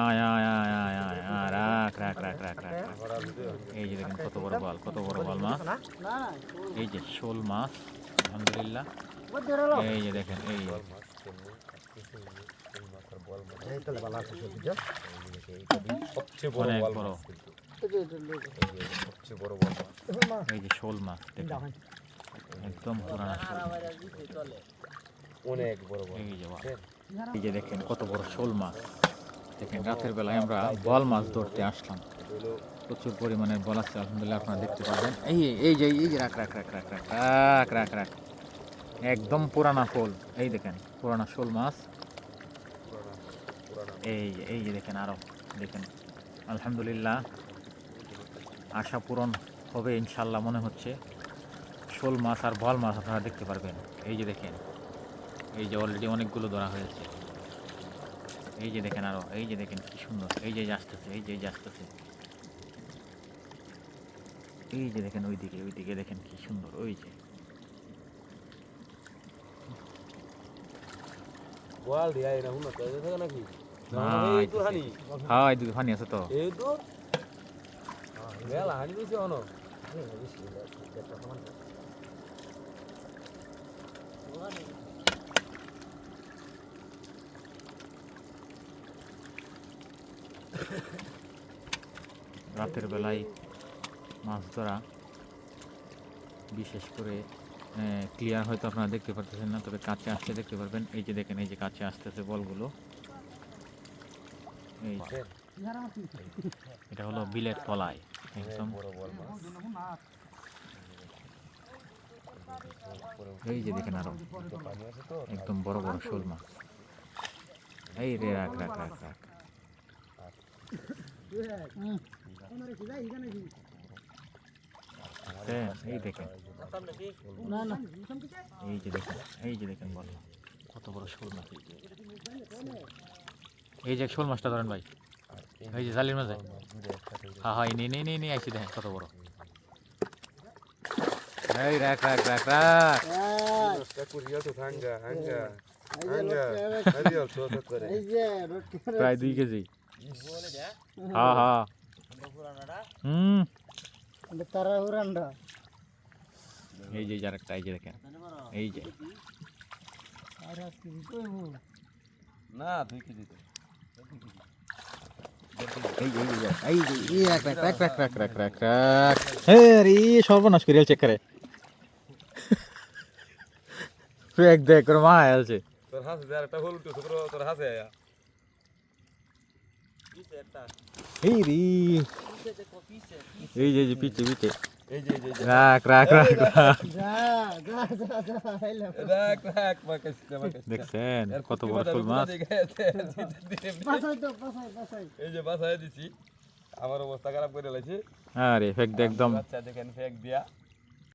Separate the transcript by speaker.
Speaker 1: আয় আয় আয় আয় আয় আয় রাখ রাখ রাখ রাখ রাখ রাখ। এই যে দেখেন কত বড় বল কত বড় বল মাছ। এই যে শোল মাছ আলহামদুলিল্লাহ। এই যে দেখেন এই অনেক বড়।
Speaker 2: এই যে বড়
Speaker 1: এই যে শোল মাছ দেখেন। একদম পুরানা শোল
Speaker 2: অনেক বড়।
Speaker 1: এই যে দেখেন কত বড় শোল মাছ। দেখেন, রাতের বেলায় আমরা বল মাছ ধরতে আসলাম। প্রচুর পরিমাণে বল আছে, আলহামদুলিল্লাহ আপনারা দেখতে পাবেন এই এই যে এই যে, রাখ রাখ রাখ রাখ রাখ রাখ রাখ রাখ। একদম পুরানা শোল। এই দেখেন, পুরানা শোল মাছ। এই এই যে দেখেন আরও, দেখেন। আলহামদুলিল্লাহ, আশা পূরণ হবে ইনশাল্লাহ মনে হচ্ছে। শোল মাছ আর বল মাছ আপনারা দেখতে পারবেন। এই যে দেখেন, এই যে অলরেডি অনেকগুলো ধরা হয়েছে। এই যে দেখেন আরও এই যে দেখেন কি সুন্দর এই যে আসতেছে এই যে আসতেছে এই যে দেখেন ওইদিকে ওইদিকে দেখেন কি সুন্দর ওই যে
Speaker 2: হুনা
Speaker 1: হ্যাঁ আছে তো
Speaker 2: এই তো বেলা হানি দিছে অন
Speaker 1: রাতের বেলায় মাছ ধরা, বিশেষ করে ক্লিয়ার হয়তো আপনারা দেখতে পারতেছেন না, তবে কাছে আসতে দেখতে পারবেন। এই যে দেখেন, এই যে কাছে আসতেছে বলগুলো। এই এটা হলো বিলের তলায়, একদম। এই যে দেখেন
Speaker 2: আরও,
Speaker 1: একদম বড় বড় শোল মাছ। এই রে, রাখ রাখ রাখ রাখ। দেখেন, এই এই যে দেখেন এই যে দেখেন বল কত বড় শোল মাছ এই যে। এই শোল মাছটা ধরেন ভাই এই যে জালির মাঝে হ্যাঁ হ্যাঁ নিয়ে নিয়ে নিয়ে নিয়ে আইসি দেখেন কত বড় এই রাখ রাখ রাখ রাখ প্রায় দুই কেজি এই যে যার একটা এই যে দেখেন এই যে
Speaker 2: না দুই কেজি
Speaker 1: সর্বনাশ করে চেক করে দেখ মা আছে
Speaker 2: তোর হাসে একটা হলুদ তোর হাসে
Speaker 1: এই রে। এই যে পিছে পিছে। দেখছেন কত বড় ফুল
Speaker 2: এই যে বাসায় দিছি আমার অবস্থা খারাপ করে লাগছে
Speaker 1: রে ফেক একদম।
Speaker 2: আচ্ছা দেখেন ফেক দিয়া